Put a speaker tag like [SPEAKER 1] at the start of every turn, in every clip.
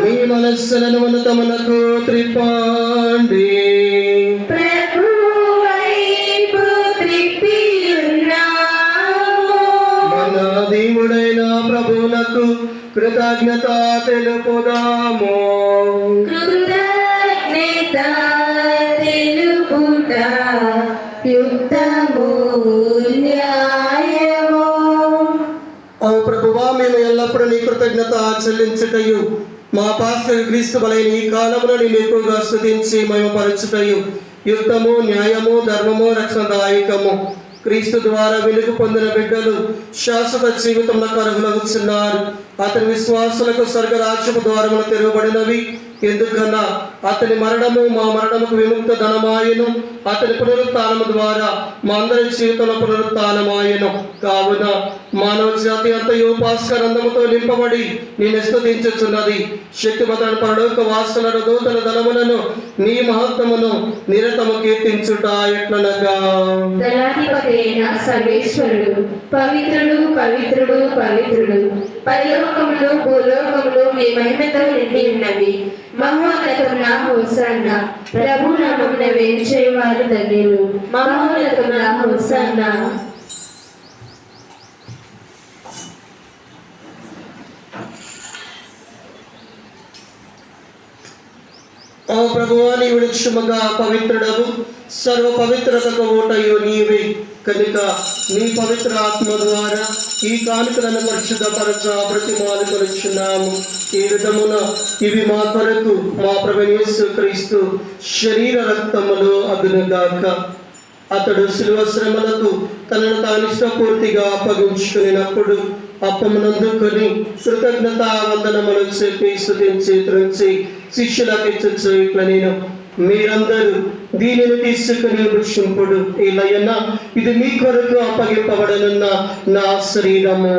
[SPEAKER 1] మీ
[SPEAKER 2] మనస్సులను ఉన్నతమునకు త్రిపాండి మన దేవుడైన ప్రభువునకు కృతజ్ఞత తెలుపుదాము. ప్రభువా మేము ఎల్లప్పుడూ నీ కృతజ్ఞత చెల్లించుటయు. మా పాస్టర్ క్రీస్తు బలైన ఈ కాలంలో నేను ఎక్కువగా స్థుతించి మేము పరచుటయు న్యాయము ధర్మము రక్షణదాయకము. క్రీస్తు ద్వారా వెలుగు పొందిన బిడ్డలు శాశ్వత జీవితంలో కరుగులవుతున్నారు అతని విశ్వాసులకు స్వర్గరాజ్యపు ద్వారములు తెరవబడినవి. ఎందుకన్నా అతని మరణము మా మరణముకు విముక్త ధనమాయను. అతని పునరుత్నము ద్వారా మా అందరి జీవితంలో పునరుత్నమాయను. కావున మానవ జాతి అంతయు భాస్కరంధముతో నింపబడి నేను స్తుతించుచున్నది శక్తిమతన పరలోక వాసులను దూతల ధనములను నీ మహత్వమును నిరతము కీర్తించుట ఎట్లనగా?
[SPEAKER 1] సర్వేశ్వరుడు పవిత్రుడు పవిత్రుడు పవిత్రుడు. పరలోకములు భూలోకములు మీ మహిమతో నిండి ఉన్నవి. మహోన్నతమున హోసన్న. ప్రభు నామమున వేంచేవారు ధన్యులు. మహోన్నతమున హోసన్న.
[SPEAKER 2] ఓ ప్రభువా నీవు నిక్షముగా పవిత్రుడవు. సర్వ పవిత్రతకు ఓటయు నీవే. కనుక నీ పవిత్ర ఆత్మ ద్వారా ఈ కానుకలను పరిశుద్ధపరచ ప్రతిమాలు కొలుచున్నాము ఈ విధమున ఇవి మా కొరకు మా ప్రభయేసు క్రీస్తు శరీర రక్తములు అభినగాక అతడు శిలువ శ్రమలకు తనను తాను ఇష్టపూర్తిగా అప్పగించుకున్నప్పుడు అప్పమునందుకొని కృతజ్ఞత వందనములు చెప్పి స్థుతించి త్రుంచి శిష్యులకి ఇచ్చు ఇట్లా నేను మీరందరూ దీనిని తీసుకుని వృక్షింపుడు ఇలయన ఇది మీ కొరకు అప్పగింపబడనున్న నా శరీరము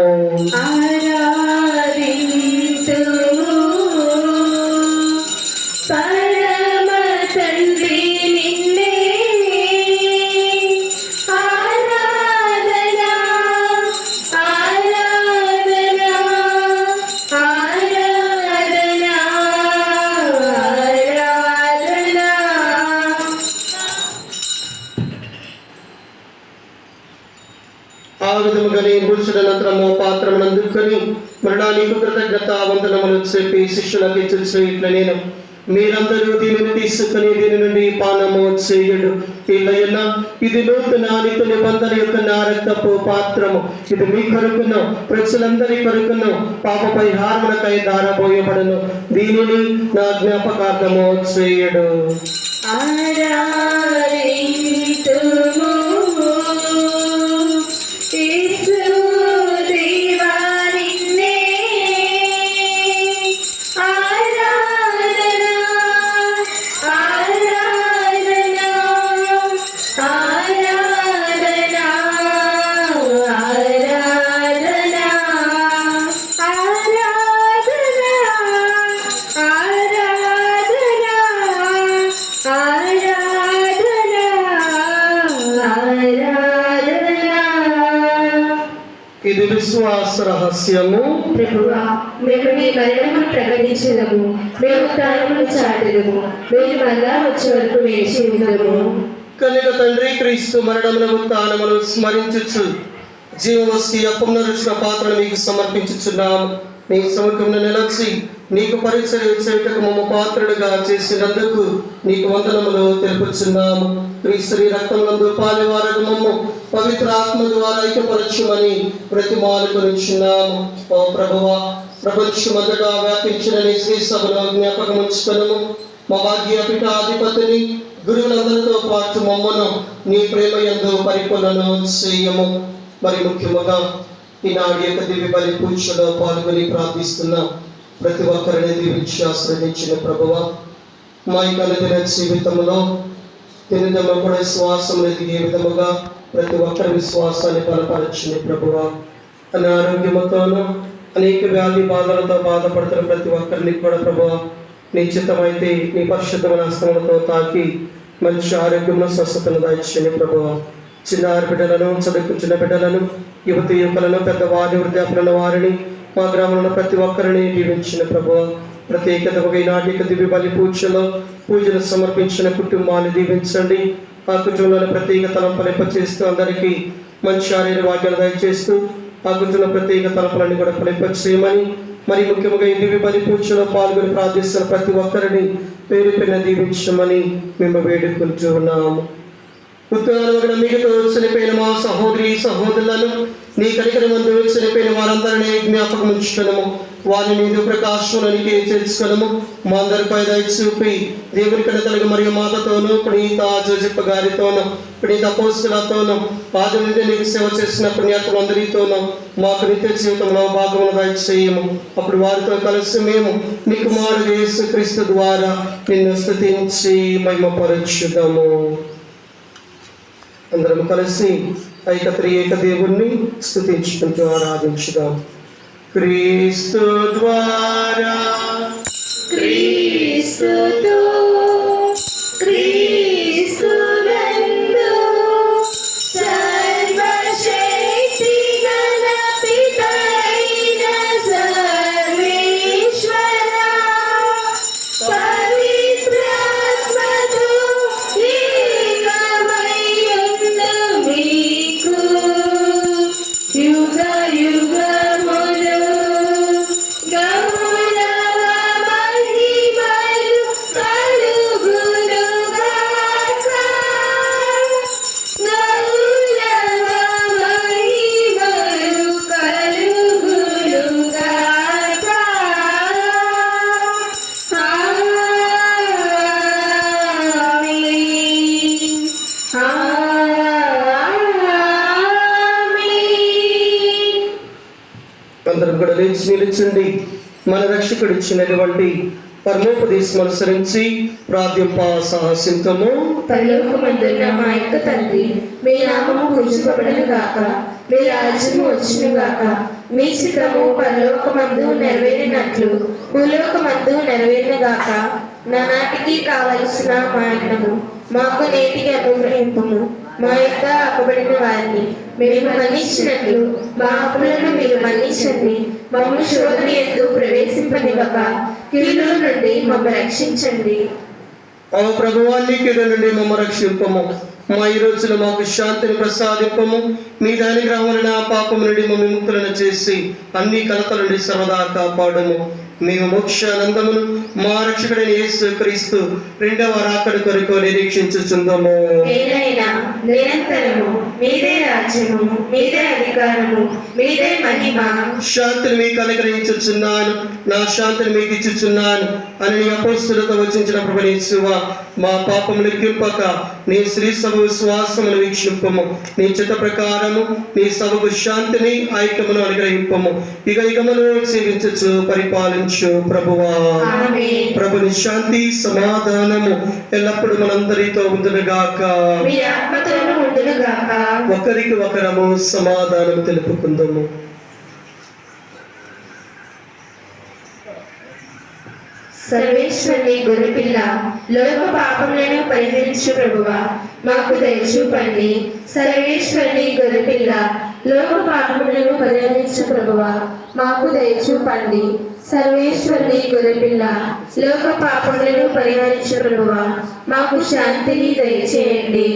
[SPEAKER 2] ఆ విధముగానే పురుషుడనంతరము పాత్రమును అందుకొని మరణానికి కృతజ్ఞత వందనములు చెప్పి శిష్యులకు ఇచ్చు ఇట్లా నేను. మీరందరూ దీనిని తీసుకుని దీని నుండి పానము చేయుడు. ఇల్లయ్యన్న ఇది నూతన నిత్య నిబంధన యొక్క నారక్తపు పాత్రము. ఇది మీ కొరకును ప్రజలందరి కొరకును పాప పరిహారములకై దారబోయబడను దీనిని నా జ్ఞాపకార్థము చేయుడు.
[SPEAKER 1] ఆరాధింతుము.
[SPEAKER 2] విశ్వాస రహస్యము
[SPEAKER 1] ప్రభువా మేము మీ మరణమును ప్రకటించదము మేము ప్రాణమును చాటదము మేము మళ్ళా వచ్చే వరకు వేచి ఉందము
[SPEAKER 2] కనుక తండ్రి క్రీస్తు మరణమును తానమును స్మరించుచు జీవవస్తి అప్పమున రుచిన పాత్రను మీకు సమర్పించుచున్నాము. నీ సముఖంలో నిలచి నీకు పరిచయం మమ్మ పాత్రుడుగా చేసినందుకు నీకు వందనములు తెలుపుచున్నాము. శ్రీ శ్రీ రక్తములందు పాలివారకు మమ్మ పవిత్ర ఆత్మ ద్వారా ఐక్యపరచుమని ప్రతి కొనుచున్నాము ఓ ప్రభువా ప్రపంచమంతటా వ్యాపించిన నీ శ్రీ సభలో జ్ఞాపకం ఉంచుకున్నాము మా భాగ్య పీఠాధిపతిని గురువులందరితో పాటు మమ్మను నీ ప్రేమ ఎందు పరిపూర్ణను చేయము. మరి ముఖ్యముగా ఈనాడు యొక్క దివ్య బలి పూజలో పాల్గొని ప్రార్థిస్తున్నాం. ప్రతి ఒక్కరిని దీవించి ఆశ్రయించిన ప్రభువ మా యొక్క అనుదిన జీవితంలో తినదమ్మ కూడా శ్వాసం ఎదిగే విధముగా ప్రతి ఒక్కరి విశ్వాసాన్ని బలపరచింది ప్రభువ. అనారోగ్యముతోనూ అనేక వ్యాధి బాధలతో బాధపడుతున్న ప్రతి ఒక్కరిని కూడా ప్రభువ నీ చిత్తమైతే నీ పరిశుద్ధమైన హస్తములతో తాకి మంచి ఆరోగ్యంలో స్వస్థతను దాయించండి ప్రభు చిన్నారి బిడ్డలను చదువుకుంటున్న బిడ్డలను యువతి యువకులను పెద్దవారిని వృద్ధాపులను వారిని మా గ్రామంలో ప్రతి ఒక్కరిని దీవించిన ప్రభు. ప్రత్యేకత ఒక నాటిక దివ్య బలి పూజలో పూజలు సమర్పించిన కుటుంబాన్ని దీవించండి. ఆ కుటుంబంలో ప్రత్యేక తలంపలింప చేస్తూ అందరికీ మంచి శారీర వాక్యాలు దయచేస్తూ ఆ కుటుంబంలో ప్రత్యేక తలంపలన్నీ కూడా ఫలింప చేయమని మరి ముఖ్యంగా ఈ దివ్య బలి పూజలో పాల్గొని ప్రార్థిస్తున్న ప్రతి ఒక్కరిని పేరు పెన్న దీవించమని మేము వేడుకుంటూ ఉన్నాము ఉత్తరాలు మిగతా చనిపోయిన మా సహోదరి సహోదరులను నీ కనికర మందు చనిపోయిన వారందరినీ జ్ఞాపకం ఉంచుకున్నాము వారిని నీదు ప్రకాశంలోనికి చేర్చుకున్నాము మా అందరిపై దయ చూపి దేవుని కనతలకు మరియు మాతతోనూ ప్రణీత జోజప్ప గారితోనూ ప్రణీత పోస్తులతోనూ పాద నుండి నీకు సేవ చేసిన పుణ్యాత్మందరితోనూ మాకు నిత్య జీవితంలో భాగమును దయచేయము. అప్పుడు వారితో కలిసి మేము నీ కుమారుడు యేసు క్రీస్తు ద్వారా నిన్ను స్థుతించి మహిమపరచుదాము. అందరం కలిసి ఐకత్రియేక దేవుణ్ణి స్థుతించుకుంటూ ఆరాధించుదాం. క్రీస్తు ద్వారా క్రీస్తు లేచి నిలిచండి మన రక్షకుడు ఇచ్చినటువంటి పరమోపదేశం అనుసరించి ప్రార్థింప సాహసింతము.
[SPEAKER 1] పరలోకమందున్న మా యొక్క తండ్రి మీ నామము పూజింపబడను గాక మీ రాజ్యము వచ్చిన గాక. మీ చిత్తము పరలోకమందు నెరవేరినట్లు భూలోకమందు నెరవేరిన గాక. నానాటికి కావలసిన మా మాకు నేటికి అనుగ్రహింపము. మా యొక్క అప్పబడిన వారిని మేము మన్నించినట్లు మా అప్పులను మీరు మన్నించండి. మమ్మల్ని శోధన ఎందు ప్రవేశింపనివ్వక కీడు నుండి మమ్మల్ని రక్షించండి.
[SPEAKER 2] ఓ ప్రభువాన్ని కీడు నుండి మమ్మల్ని రక్షింపము. మా ఈ రోజున మాకు శాంతిని ప్రసాదింపము. మీ దాని గ్రహములైన ఆ పాపము నుండి మమ్మల్ని ముక్తులను చేసి అన్ని కలతల నుండి సర్వదా కాపాడము. మేము మోక్షానందమును మా రక్షకుడైన యేసు క్రీస్తు రెండవ రాకడ కొరకు నిరీక్షించుచుందము
[SPEAKER 1] నేనైనా నిరంతరము మీదే రాజ్యము మీదే అధికారము. మీదే మహిమ.
[SPEAKER 2] శాంతిని మీకు అనుగ్రహించుచున్నాను. నా శాంతిని మీకు ఇచ్చుచున్నాను అని నీ అపోస్తులతో వచ్చించిన ప్రభునేశ్వ మా పాపములు కింపక నీ శ్రీ సభ విశ్వాసమును వీక్షింపము. నీ చిత్త ప్రకారము నీ సభకు శాంతిని ఐక్యమును అనుగ్రహింపము. ఇక ఇకమును జీవించచ్చు పరిపాలించు ప్రభువా. ప్రభుని శాంతి సమాధానము ఎల్లప్పుడూ మనందరితో ఉండునుగాక.
[SPEAKER 1] మీ ఆత్మతోను
[SPEAKER 2] ఒకరికి ఒకరము సమాధానం తెలుపుకుందాము.
[SPEAKER 1] సర్వేశ్వరి గొర్రెపిల్ల లోక పాపములను పరిహరించు ప్రభువా మాకు దయచూపండి సర్వేశ్వరి గొర్రెపిల్ల లోక పాపములను పరిహరించు ప్రభువా మాకు దయచూపండి సర్వేశ్వరి గొర్రెపిల్ల లోక పాపములను పరిహరించు ప్రభువా మాకు శాంతిని దయచేయండి.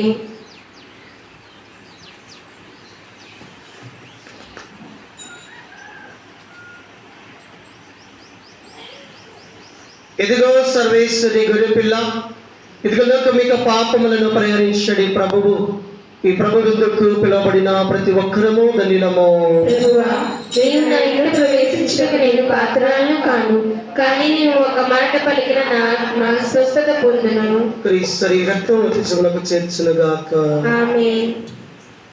[SPEAKER 2] ఇదిగో సర్వేశ్వరి గొర్రెపిల్ల ఇదిగో మీకు పాపములను పరిహరించడి ప్రభువు. ఈ ప్రభు విందుకు పిలువబడిన ప్రతి ఒక్కరము ధనిలము
[SPEAKER 1] నేను నా ఇంట్లో ప్రవేశించడానికి నేను పాత్రలను కాను కానీ నేను ఒక మాట పలికిన నా నా స్వస్థత పొందును
[SPEAKER 2] క్రీస్తరి రక్తం చేర్చునుగాక
[SPEAKER 1] ఆమె